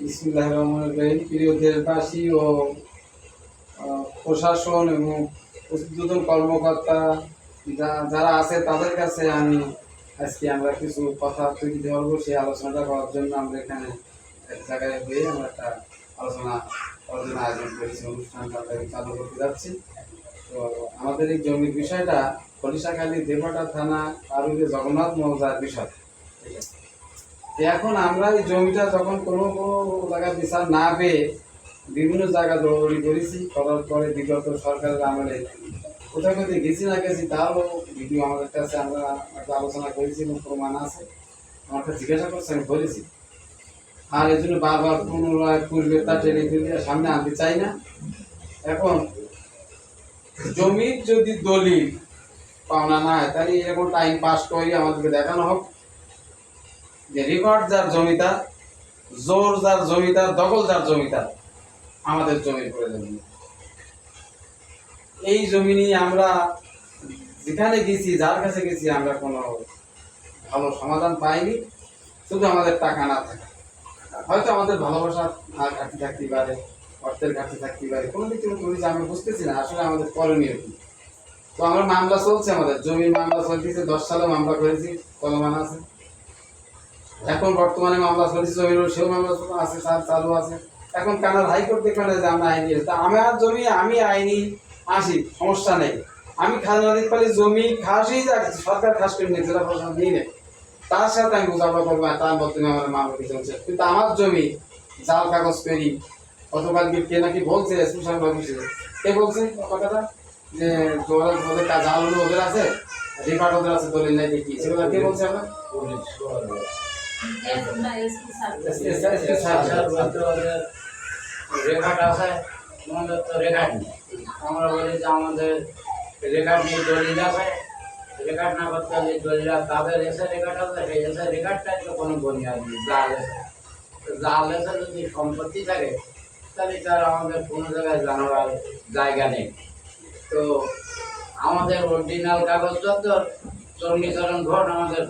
বিসমুল্লাহ রহমান রহিম। প্রিয় দেশবাসী ও প্রশাসন এবং উদ্বোধন কর্মকর্তা যারা আছে তাদের কাছে আমি আজকে আমরা কিছু কথা তুলে ধরবো। সেই আলোচনাটা করার জন্য আমরা এখানে এক জায়গায় হয়ে আমরা একটা আলোচনা করার জন্য আয়োজন করেছি, অনুষ্ঠানটা চালু করতে যাচ্ছি। তো আমাদের এই জমির বিষয়টা খলিশাখালী দেবটা থানা পারুলে জগন্নাথ মৌজার বিষয়। ঠিক আছে এখন আমরা এই জমিটা যখন কোনো কোনো জায়গায় বিচার না পেয়ে বিভিন্ন জায়গা দৌড়ি করেছি, করার পরে বিগত সরকারের আমলে কোথাও কোথায় গেছি না গেছি তারও ভিডিও আমাদের কাছে আমরা একটা আলোচনা করেছি এবং প্রমাণ আছে। আমাকে জিজ্ঞাসা করছে, আমি বলেছি। আর এই জন্য বারবার পুনরায় পূর্বে তা টেনে তুলে সামনে আনতে চাই না। এখন জমির যদি দলিল পাওনা না হয়, তাহলে এরকম টাইম পাস করে আমাদেরকে দেখানো হোক। যে রেকর্ড যার জমিদার জোর যার জমিদার দখল যার জমিদার আমাদের জমির প্রয়োজন। এই জমি নিয়ে আমরা যেখানে গেছি, যার কাছে গেছি, আমরা কোনো ভালো সমাধান পাইনি। শুধু আমাদের টাকা না থাকে। হয়তো আমাদের ভালোবাসা আর ঘাটতি থাকতে পারে, অর্থের ঘাটতি থাকতে পারে, কোনো দিক থেকে করেছি আমি বুঝতেছি না। আসলে আমাদের করণীয় কি? তো আমার মামলা চলছে আমাদের। জমির মামলা চলতেছে, দশ সালে মামলা করেছি, চলমান আছে। এখন বর্তমানে মামলা চলছে জমির সেও মামলা আছে চালু আছে। এখন কানার হাইকোর্ট দেখবে যে আমরা আইনি তা আমার জমি, আমি আইনি আসি, সমস্যা নেই। আমি খাজনা দিতে পারি জমি খাসই যাচ্ছে সরকার খাস করে নিয়ে জেলা প্রশাসন নিয়ে নেয়। তার সাথে আমি বোঝাপড়া করব তার বর্তমানে আমার মামলা দিয়ে চলছে কিন্তু আমার জমি, জাল, কাগজ পেরি গতকাল কে নাকি বলছে, স্পেশাল অফিসে কে বলছে কথাটা? যে ওরা ওদের জাল ওদের আছে, রিপার্ট ওদের আছে, দলিল নাই দেখি। সেগুলো কে বলছে আমরা? রেখাট আছে। আমাদের তো রেখাট নেই আমরা বলি যে আমাদের রেখাট নেই দলিল আছে রেখাট না করতে হলে দলিল তাদের এসে রেখাট আছে সেই এসে রেখাটটা তো কোনো বনিয়াদ নেই জাল এসে জাল এসে যদি সম্পত্তি থাকে তাহলে তার আমাদের কোনো জায়গায় জানার জায়গা নেই তো আমাদের অরিজিনাল কাগজপত্র চণ্ডীচরণ ঘট আমাদের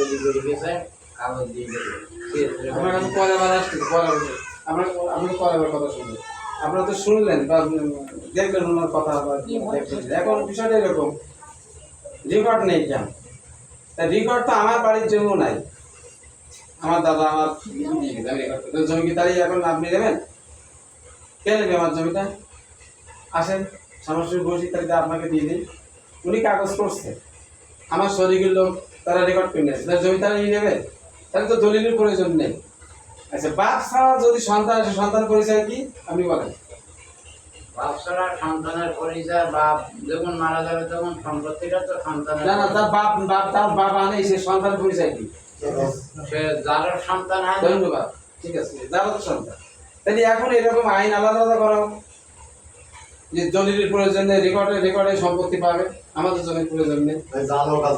বিলি করে গেছে কাগজ দিয়ে আমার কাছে পরে আবার আসছে পরে আসছে। আমরা পরে আবার কথা শুনব। আপনারা তো শুনলেন বা উম, দেখলেন ওনার কথা। এখন বিষয়টা এরকম রেকর্ড নেই কেন? তা রেকর্ড তো আমার বাড়ির জন্য নাই। আমার দাদা আমার জমি কি দাঁড়িয়ে এখন আপনি নেবেন? কে নেবে আমার জমিটা? আসেন সরাসরি বসি তাহলে আপনাকে দিয়ে দিই। উনি কাগজ করছে। আমার শরীরের লোক তারা রেকর্ড করে নিয়েছে। তার জমি তারা নিয়ে নেবে? তাহলে তো দলিলের প্রয়োজন নেই। আচ্ছা বাপ ছাড়া যদি সন্তান আসে সন্তান পরিচয় কি? আপনি বলেন। সন্তানের পরিচয় বাপ যখন মারা যাবে তখন সম্পত্তিটা তো সন্তানের না না তার বাপ বাপ তার বাপ আনে সে সন্তান পরিচয় কি? সে যার সন্তান হয় ধন্যবাদ ঠিক আছে যার সন্তান। তাহলে এখন এরকম আইন আলাদা আলাদা করো যে দলিলের প্রয়োজনে রেকর্ডে রেকর্ডে সম্পত্তি পাবে আমাদের জমির প্রয়োজন নেই। জালো কাজ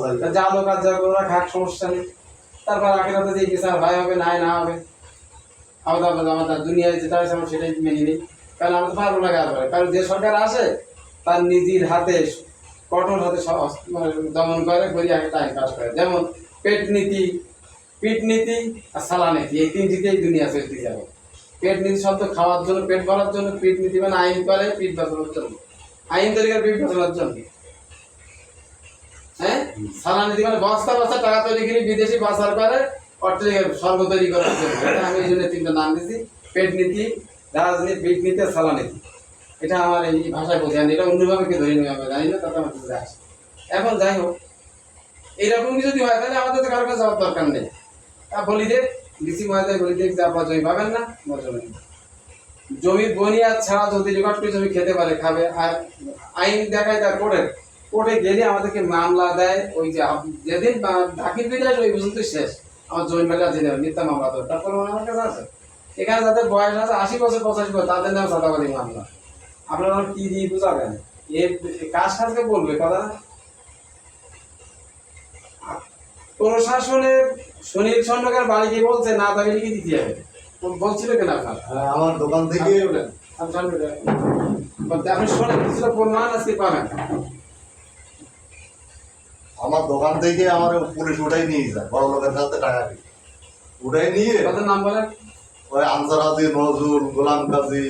লোক যা ওরা খাক সমস্যা নেই? তারপর আখেরাতে যে বিচার ভাই হবে, নাই, না হবে, আমাদের আমাদের আমাদের দুনিয়ায় যেটা আছে আমরা সেটাই মেনে নিই। কারণ তো পারব না কাজ কারণ যে সরকার আসে, তার নিজের হাতে, কঠোর হাতে মানে দমন করে করি আগে টাইম পাস করে। যেমন পেট নীতি, পিট নীতি আর সালা নীতি, এই তিনটিতেই দুনিয়া চলতে যাবে। পেট নীতি শব্দ খাওয়ার জন্য, পেট ভরার জন্য, পিট নীতি মানে আইন করে, পিট বাঁচানোর জন্য। আইন তৈরি করে, পিট বাঁচানোর জন্য। হ্যাঁ? দিবেন বস্তা বস্তা টাকা বিদেশি অর্থ করার জন্য। আমি এই নাম পেট এটা আমার এই ভাষায় এটা অন্যভাবে না বুঝে এখন যাই হোক এইরকম যদি হয়, তাহলে আমাদের তো কারও কাছে যাওয়ার দরকার নেই। তা বলি যে, ডিসি মহাদয় বলি যে যে জমি পাবেন না জমি। জমি বনিয়াদ ছাড়া যদি রেকর্ড করে জমি খেতে পারে, খাবে, আর আইন দেখায় তার কোর্টের কোর্টে গেলে আমাদেরকে মামলা দেয় ওই যে যেদিন বা- দাখিল করে ওই পর্যন্ত শেষ। আমার জমি মেলা জেনে মিথ্যা মামলা তো তারপর আমার কাছে আছে? এখানে যাদের বয়স আছে আশি বছর পঁচাশি বছর তাদের নাম সাদাবাদী মামলা। আপনারা কি দিয়ে বুঝাবেন? এ কাজ কাজকে বলবে কথা? প্রশাসনের সুনীল চন্দ্রকার বাড়ি গিয়ে বলছে না তাকে লিখে দিতে হবে। বলছিল কেন আপনার? হ্যাঁ, আমার দোকান থেকে আপনি শোনেন কিছুটা প্রমাণ আজকে পাবেন। আমার দোকান থেকে আমার পুলিশ উঠাই নিয়ে যায় বড় লোকের কাছে টাকা দিয়ে উঠাই নিয়ে কত নাম বলেন? ওই আনসার আজি নজরুল গোলাম কাজী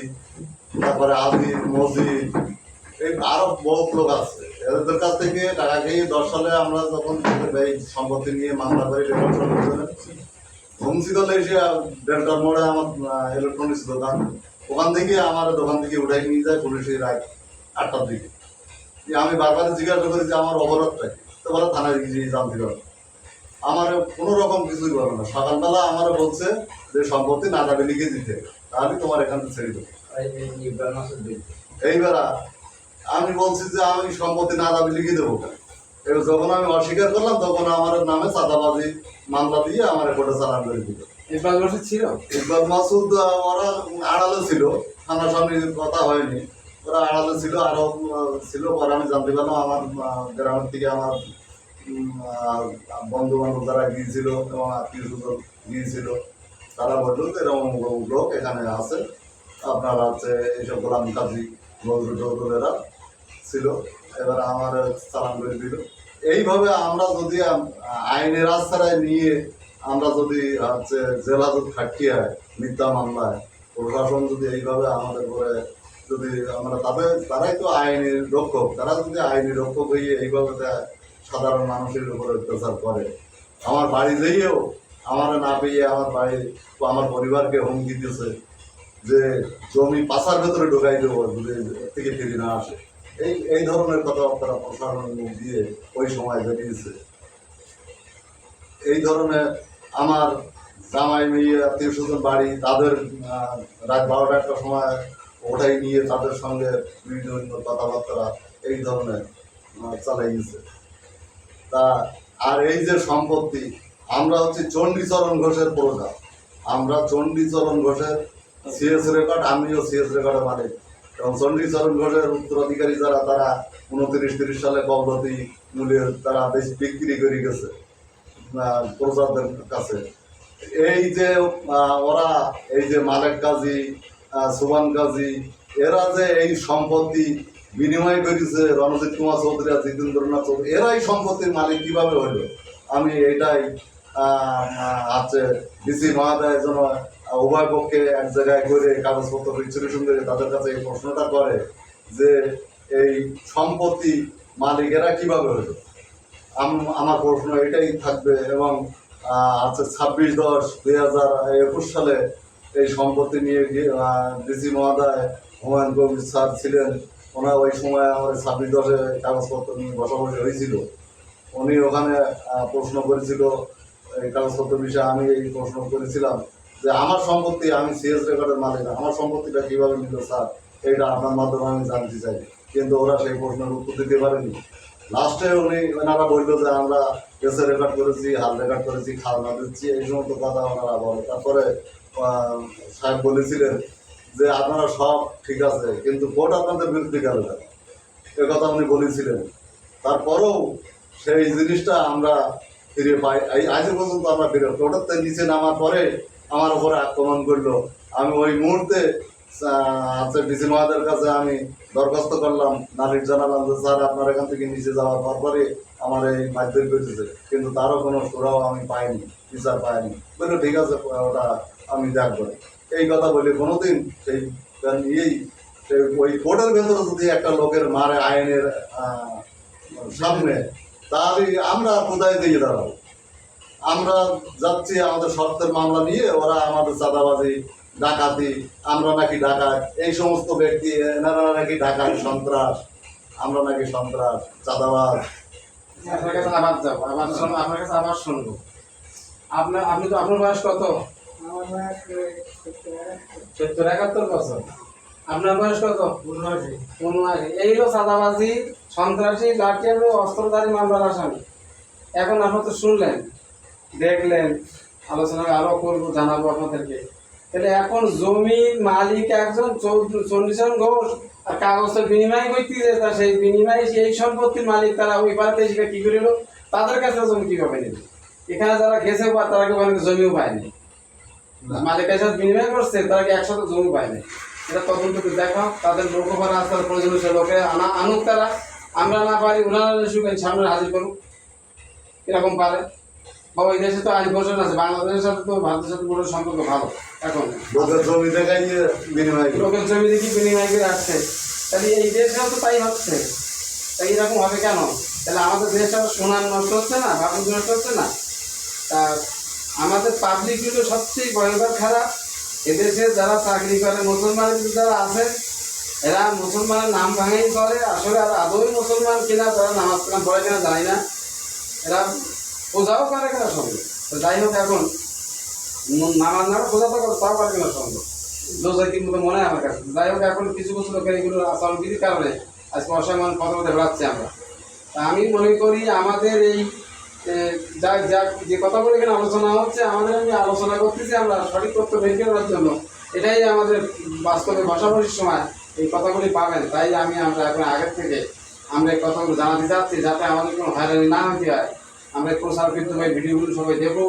তারপরে আদি মজিদ এই আরও বহুত লোক আছে। এদের কাছ থেকে টাকা খেয়ে দশ সালে আমরা যখন এই সম্পত্তি নিয়ে মামলা করি ধমসি দলে এসে ডেল্টার মোড়ে আমার ইলেকট্রনিক্স দোকান। ওখান থেকে আমার দোকান থেকে উঠাই নিয়ে যায় পুলিশের রাত আটটার দিকে। আমি বারবার জিজ্ঞাসা করি যে আমার অবরোধটা কি? তো বলে থানায় গিয়ে জানতে পারব আমার কোনো রকম কিছুই বলে না। সকালবেলা আমার বলছে যে সম্পত্তি না যাবে লিখে দিতে। তাহলে তোমার এখান থেকে ছেড়ে দেবো। এইবার আমি বলছি যে আমি সম্পত্তি না দাবি লিখে দেবো? এবার যখন আমি অস্বীকার করলাম তখন আমার নামে চাঁদাবাজি মামলা দিয়ে আমার কোর্টে চালান করে দিল। ইকবাল ছিল? ইকবাল মাসুদ ওরা আড়ালে ছিল। সামনাসামনি কথা হয়নি। ওরা আড়ালে ছিল আরও আহ, ছিল পরে আমি জানতে পারলাম আমার গ্রামের থেকে আমার বন্ধু বান্ধব যারা গিয়েছিল এবং আত্মীয় স্বজন গিয়েছিল, তারা বলল যে এরকম লোক এখানে আছে। আপনার আছে এইসব গোলাম কাজী নজরুল টজরুলেরা ছিল। এবার আমার চালান করে দিল। এইভাবে আমরা যদি আইনের রাস্তায় নিয়ে আমরা যদি হচ্ছে জেলাজত খাটিয়ে মিথ্যা মামলায়, প্রশাসন যদি এইভাবে আমাদের করে যদি আমরা তাদের তারাই তো আইনের রক্ষক। তারা যদি আইনের রক্ষক হয়ে এইভাবে সাধারণ মানুষের উপরে অত্যাচার করে। আমার বাড়ি যেয়েও আমার না পেয়ে আমার বাড়ি আমার পরিবারকে হুমকি দিতেছে যে জমি পাশার ভেতরে ঢোকাই দেবো, যদি থেকে ফিরে না আসে। এই এই ধরনের কথাবার্তা প্রশাসনের মুখ দিয়ে ওই সময় বেরিয়েছে এই ধরনের আমার জামাই মেয়ে, আত্মীয় স্বজন বাড়ি, তাদের রাত বারোটা একটা সময় ওঠাই নিয়ে তাদের সঙ্গে বিভিন্ন কথাবার্তা এই ধরনের চালাই গেছে তা, আর এই যে সম্পত্তি, আমরা হচ্ছে চণ্ডীচরণ ঘোষের প্রজা আমরা চণ্ডীচরণ ঘোষের সিএস রেকর্ড আমিও সিএস রেকর্ডে মালিক। এবং চণ্ডীচরণ ঘোষের উত্তরাধিকারী যারা, তারা উনত্রিশ তিরিশ সালে কবলতি মূল্যে তারা বেশ বিক্রি করে গেছে প্রজাদের কাছে। এই যে ওরা, এই যে মালেক কাজী সুবান কাজী, এরা যে এই সম্পত্তি বিনিময় করেছে, রণজিৎ কুমার চৌধুরী আর জিতেন্দ্রনাথ চৌধুরী। এরাই সম্পত্তির মালিক, কীভাবে হলো আমি এটাই আছে ডিসি মহাদয় যেন উভয় পক্ষে এক জায়গায় করে কাগজপত্র রিচুরেশন করে তাদের কাছে এই প্রশ্নটা করে যে এই সম্পত্তি মালিকেরা কীভাবে আম- আমার প্রশ্ন এটাই থাকবে এবং আছে ছাব্বিশ দশ দুই হাজার একুশ সালে এই সম্পত্তি নিয়ে ডিসি মহোদয় হুমায়ুন কবির স্যার ছিলেন ওনার ওই সময় আমার ছাব্বিশ দশে কাগজপত্র নিয়ে বসাবসি হয়েছিল। উনি ওখানে প্রশ্ন করেছিল, এই কাগজপত্র বিষয়ে আমি এই প্রশ্ন করেছিলাম যে আমার সম্পত্তি আমি সিএস রেকর্ডের মালিক, আমার সম্পত্তিটা কীভাবে নিল স্যার? এইটা আপনার মাধ্যমে আমি জানতে চাই। কিন্তু ওরা সেই প্রশ্নের উত্তর দিতে পারেনি। লাস্টে উনি, ওনারা বলল যে আমরা কেসে রেকর্ড করেছি, হাল রেকর্ড করেছি খালনা দিচ্ছি, এই সমস্ত কথা ওনারা বলে। তারপরে সাহেব বলেছিলেন যে আপনারা সব ঠিক আছে, কিন্তু কোর্ট আপনাদের বিরুদ্ধে গেল এ কথা উনি বলেছিলেন। তারপরেও সেই জিনিসটা আমরা ফিরে পাই আজ পর্যন্ত আমরা ফিরে থেকে নিচে নামার পরে আমার উপরে আক্রমণ করল। আমি ওই মুহূর্তে আচ্ছা ডিসি মহাদের কাছে আমি দরখাস্ত করলাম। নালিশ জানালাম যে, স্যার, আপনার এখান থেকে নিচে যাওয়ার পরপরই আমার এই মারধর করতেছে কিন্তু তারও কোনো সুরাও আমি পাইনি, বিচার পাইনি। বলল, ঠিক আছে, ওটা আমি দেখব। এই কথা বলি কোনোদিন সেই নিয়েই সেই ওই কোর্টের ভেতরে যদি একটা লোকের মারে আইনের সামনে, তাহলে আমরা কোথায় দিয়ে দাঁড়াবো? আমরা যাচ্ছি আমাদের শর্তের মামলা নিয়ে, ওরা আমাদের চাঁদাবাজি, ডাকাতি, আমরা নাকি ডাকাত, এই সমস্ত ব্যক্তি, এনারা নাকি ডাকাত, সন্ত্রাস, আমরা নাকি সন্ত্রাস, চাঁদাবাজ। আপনার কাছে আবার যাব আমার আপনার কাছে আবার শুনব। আপনার আপনি তো আপনার বয়স কত? আমার সত্তর একাত্তর বছর। আপনার বয়স কত? উনআশি। উনআশি। এই হলো চাঁদাবাজি সন্ত্রাসী লাঠিয়াল অস্ত্রধারী মামলার আসামি। এখন আপনার তো শুনলেন দেখলেন আলোচনা আরও করব জানাব আপনাদেরকে। তাহলে এখন জমির মালিক একজন চৌধুরী চল্লিশন ঘোষ আর কাগজের বিনিময় করতেছে তা সেই বিনিময়ে সেই সম্পত্তির মালিক তারা ওই পাড়াতে এসে কি করিল তাদের কাছে জমি কীভাবে নিল এখানে যারা গেছে বা তারা কেউ জমিও পায়নি। মালিকের সাথে বিনিময় করছে তারা কি একসাথে জমি পায়নি এটা তদন্ত দেখাও তাদের লোকসভা রাস্তার প্রয়োজন সে লোকে আনা আনুক তারা। আমরা না পারি ওনারা শুকেন সামনে হাজির করুক। এরকম পারে। বা ওই দেশে তো আইন প্রশাসন আছে বাংলাদেশের সাথে তো ভারতের সাথে পুরো সম্পর্ক ভালো এখন। লোকের জমি বিনিময় লোকের জমি দেখি বিনিময় করে আসছে। তাহলে এই দেশেও তো তাই হচ্ছে। তাই এরকম হবে কেন? তাহলে আমাদের দেশটা সোনার নষ্ট হচ্ছে না ভাবুন নষ্ট হচ্ছে না? তা আমাদের পাবলিকগুলো সবচেয়ে ভয়ঙ্কর খারাপ। এদেশে যারা চাকরি করে মুসলমানের ভিতরে যারা আছে এরা মুসলমানের নাম ভাঙাই করে। আসলে আর আদৌ মুসলমান কিনা, তারা নামাজ কালাম পড়ে কিনা জানি না। এরা পূজাও করে কিনা সঙ্গে। তো যাই হোক এখন নামাজ না পূজা তো তাও করে কিনা সঙ্গে? দোষাইতির মতো মনে হয় আমার কাছে। যাই হোক এখন কিছু কিছু লোকের এগুলো আচরণবিধির কারণে আজকে অসম্মান বলতে বেড়াচ্ছি আমরা। তা আমি মনে করি আমাদের এই এ, যাক যা কথাগুলো এখানে আলোচনা হচ্ছে আমাদের আমি আলোচনা করতেছি আমরা সঠিক তথ্য বের করার জন্য। এটাই আমাদের বাস্তবে বসাবসির সময় এই কথাগুলি পাবেন। তাই আমি আমরা এখন আগের থেকে আমরা এই কথাগুলো জানাতে চাচ্ছি যাতে আমাদের কোনো হয়রানি না হতে হয়। আমরা কিন্তু ভাই ভিডিওগুলো সবাই দেখো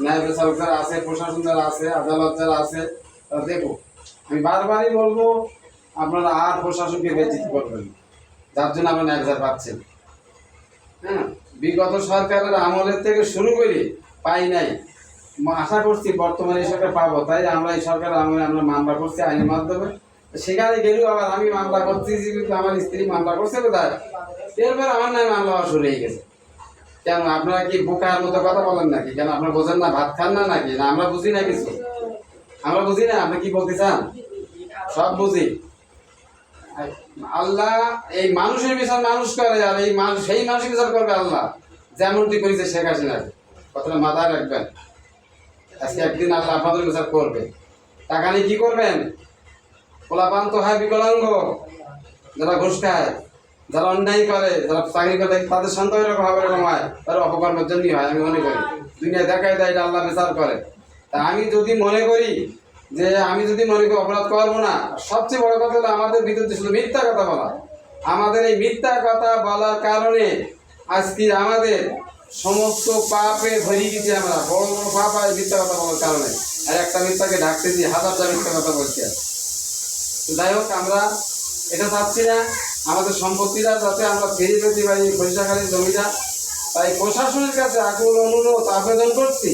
ন্যায় বিচারক যারা আছে প্রশাসন যারা আছে আদালত যারা আছে তারা দেখো। আমি বারবারই বলব আপনারা আর প্রশাসনকে বেচিত করবেন না। যার জন্য আমরা ন্যায় বিচার পাচ্ছেন। হ্যাঁ? বিগত সরকারের আমলের থেকে শুরু করে পাই নাই। আশা করছি বর্তমানে এই সরকার পাবো। তাই আমরা এই সরকারের আমলে আমরা মামলা করছি আইনের মাধ্যমে। সেখানে গেলেও আবার আমি মামলা করছি আমার স্ত্রী মামলা করছে কোথায় এরপর আমার নামে মামলা হওয়া শুরু হয়ে গেছে। কেন, আপনারা কি বোকার মতো কথা বলেন নাকি? কেন, আপনারা বোঝেন না, ভাত খান না নাকি? না, আমরা বুঝি না কিছু। আমরা বুঝি না, আপনি কি বলতে চান? সব বুঝি। আল্লাহ, এই মানুষের বিচার মানুষ করে আর এই মানুষ সেই মানুষের বিচার করবে আল্লাহ। যেমনটি করেছে শেখ হাসিনা। কথাটা মাথায় রাখবেন। আজকে একদিন আল্লাহ আপনাদের বিচার করবে। টাকা নিয়ে কি করবেন? পোলাপান তো হয় বিকলাঙ্গ। যারা ঘুষ খায়, যারা অন্যায় করে, যারা চাকরি করে, তাদের সন্তান এরকম হবে, এরকম হয়। তারা অপকর্মের জন্যই হয়, আমি মনে করি। দুনিয়া দেখায় দেয় এটা আল্লাহ বিচার করে। তা আমি যদি মনে করি যে আমি যদি মনে করি অপরাধ করব না, সবচেয়ে বড় কথা হলো আমাদের বিরুদ্ধে শুধু মিথ্যা কথা বলা। আমাদের এই মিথ্যা কথা বলার কারণে আজকে আমাদের সমস্ত পাপে ভরিয়ে গেছি আমরা, বড় বড় পাপ হয় মিথ্যা কথা বলার কারণে। আর একটা মিথ্যাকে ঢাকতে দিয়ে হাজারটা মিথ্যা কথা বলছি আর। যাই হোক, আমরা এটা চাচ্ছি না। আমাদের সম্পত্তিটা যাতে আমরা ফিরে পেতে পারি পরিষাখালীর জমিটা তাই প্রশাসনের কাছে আকুল অনুরোধ, আবেদন করছি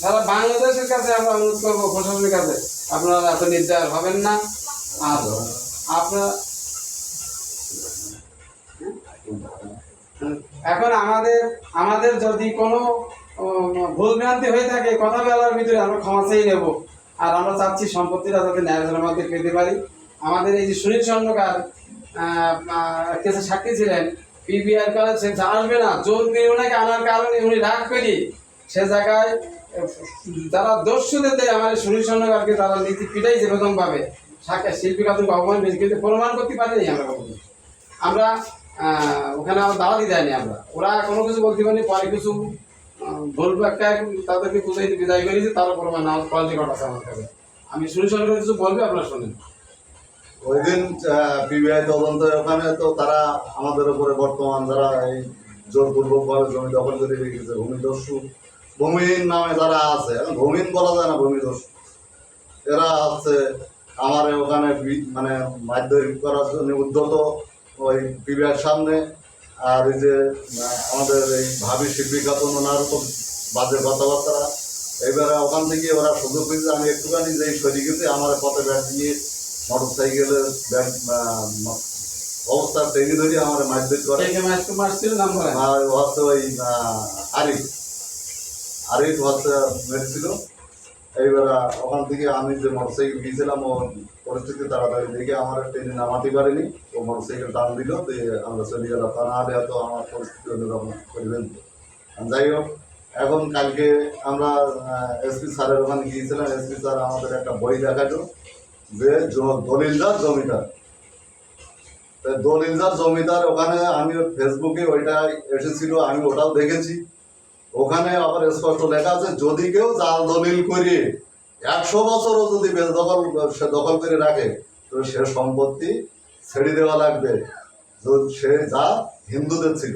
সারা বাংলাদেশের কাছে আমরা অনুরোধ করব প্রশাসনের কাছে। আপনারা এত নির্যাস হবেন না। আর আপনার এখন আমাদের আমাদের যদি কোনো ভুল ভ্রান্তি হয়ে থাকে, কথা বলার ভিতরে আমরা ক্ষমা চেয়ে নেব। আর আমরা চাচ্ছি সম্পত্তিটা যাতে ন্যায়জনের মধ্যে পেতে পারি। আমাদের এই যে সুনীল কেসে সাক্ষী ছিলেন পিবিআর কালে সে আসবে না, জোর করে ওনাকে আনার কারণে উনি রাগ করি। সে জায়গায় তারা দস্যুদের দেয়, আমাদের সুনীল স্বর্ণকারকে তারা নীতি পিটাইছে প্রথমভাবে সাক্ষী শিল্পী অপমান পেয়েছে কিন্তু প্রমাণ করতে পারিনি আমরা কখনো। আমরা ওখানে আমার দাওয়াতই দেয়নি আমরা। ওরা কোনো কিছু বলতে পারেনি, পরে কিছু ভুল ব্যাখ্যা তাদেরকে বুঝাইতে বিদায় করেছি, তার উপর মানে আমার কোয়ালিটি আছে আমার কাছে। আমি শুনে শুনে করে কিছু বলবে, আপনারা শোনেন। ওই দিন পিবিআই তদন্ত ওখানে তো তারা আমাদের উপরে বর্তমান যারা এই জোরপূর্বকভাবে জমি দখল করে রেখেছে ভূমিদস্যু ভূমিহীন নামে যারা আছে ভূমিহীন বলা যায় না ভূমিদস্যু এরা হচ্ছে আমার ওখানে মানে মাধ্যমিক করার জন্য উদ্যত ওই পিবিআর সামনে। আর এই যে আমাদের এই ভাবি শিল্পী খাতুন ওনার তো বাজে কথাবার্তা। এবারে ওখান থেকে ওরা সুযোগ পেয়েছে আমি একটুখানি যে শরীরকে আমার পথে ব্যাগ দিয়ে মোটর সাইকেলের ব্যাগ অবস্থা টেনে ধরে আমার ম্যাচ তো মারছিল নাম আর হচ্ছে ওই আরিফ। আরিফ হচ্ছে মেরেছিল। এইবার ওখান থেকে আমি যে মোটর সাইকেল গিয়েছিলাম, ও পরিস্থিতি তাড়াতাড়ি দেখে আমার ট্রেনে নামাতে পারিনি। ও মোটর সাইকেল টান দিল, দিয়ে আমরা চলে গেলাম। তা না হলে তো আমার পরিস্থিতি অন্যরকম করবেন যাই হোক, এখন কালকে আমরা এসপি স্যারের ওখানে গিয়েছিলাম। এসপি স্যার আমাদের একটা বই দেখাল যে দলিলদার জমিদার। দলিলদার জমিদার ওখানে আমি ফেসবুকে ওইটা এসেছিল, আমি ওটাও দেখেছি। ওখানে আবার স্পষ্ট লেখা আছে, যদি কেউ জাল দলিল করে, একশো বছরও যদি বেদখল সে দখল করে রাখে, তো সে সম্পত্তি ছেড়ে দেওয়া লাগবে। সে যা হিন্দুদের ছিল,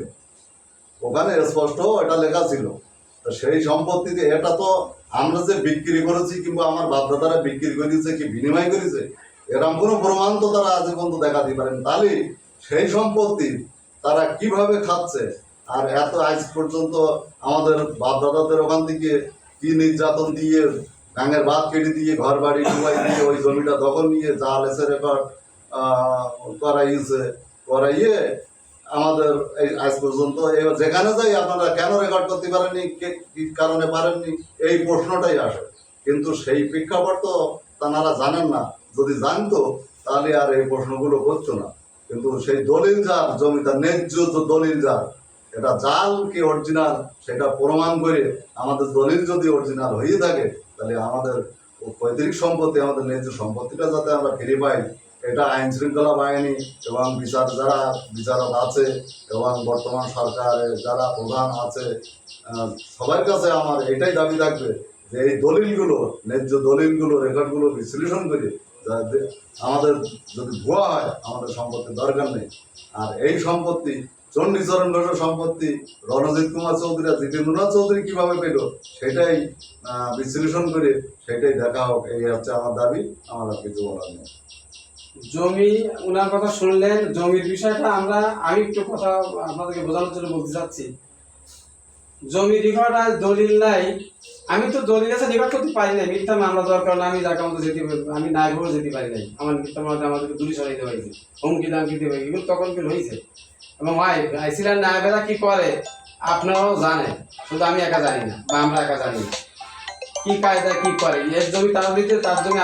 ওখানে স্পষ্ট এটা লেখা ছিল। তো সেই সম্পত্তিতে এটা তো আমরা যে বিক্রি করেছি কিংবা আমার বাপদাদারা বিক্রি করেছে কি বিনিময় করেছে এরকম কোনো প্রমাণ তো তারা আজ পর্যন্ত দেখাতে পারেন। তাহলে সেই সম্পত্তি তারা কীভাবে খাচ্ছে আর এত আজ পর্যন্ত আমাদের বাপ দাদাদের ওখান থেকে কি নির্যাতন দিয়ে গাঙের ভাত কেটে দিয়ে ঘর বাড়ি ডুবাই দিয়ে ওই জমিটা দখল নিয়ে জাল এসে রেকর্ড করাইছে, করাইয়ে আমাদের এই আজ পর্যন্ত যেখানে যাই আপনারা কেন রেকর্ড করতে পারেননি, কে- কি কারণে পারেননি, এই প্রশ্নটাই আসে। কিন্তু সেই প্রেক্ষাপট তো তারা জানেন না। যদি জানতো, তাহলে আর এই প্রশ্নগুলো করতো না। কিন্তু সেই দলিল যার জমিটা, ন্যায্য দলিল যার এটা জাল কি অরিজিনাল সেটা প্রমাণ করে আমাদের দলিল যদি অরিজিনাল হয়ে থাকে, তাহলে আমাদের পৈতৃক সম্পত্তি, আমাদের ন্যায্য সম্পত্তিটা যাতে আমরা ফিরে পাই। এটা আইন শৃঙ্খলা বাহিনী এবং বিচার যারা, বিচারক আছে এবং বর্তমান সরকারের যারা প্রধান আছে সবার কাছে আমার এটাই দাবি থাকবে যে এই দলিলগুলো, ন্যায্য দলিলগুলো, রেকর্ডগুলো বিশ্লেষণ করে আমাদের যদি ভুয়া হয়, আমাদের সম্পত্তির দরকার নেই। আর এই সম্পত্তি চণ্ডীচরণ ঘোষের সম্পত্তি, রণজিৎ কুমার চৌধুরী আর জিতেন্দ্রনাথ চৌধুরী কীভাবে পেল, সেটাই বিশ্লেষণ করে সেটাই দেখা হোক, এই হচ্ছে আমার দাবি, আমার আর কিছু বলার নেই। জমি ওনার কথা শুনলেন, জমির বিষয়টা আমরা, আমি একটু কথা আপনাদেরকে বোঝানোর জন্য বলতে চাচ্ছি। জমি রেকর্ড আর দলিল নাই। আমি তো দলিল আছে রেকর্ড করতে পারি নাই। মিথ্যা মামলা দরকার না আমি জায়গা মতো যেতে আমি নাই ভরে যেতে পারি নাই। আমার মিথ্যা মামলা আমাদেরকে দূরে সরাইতে হয়েছে। হুমকি দামকি দিতে হয়েছে। এগুলো তখন কি হয়েছে। এবং ভাই আইসিলার নায়বেরা কি করে? আপনারাও জানেন, শুধু আমি একা জানি না, বা আমরা একা জানি। না কি কায়দা কি করে? এর জমি তার দিতে তার জমি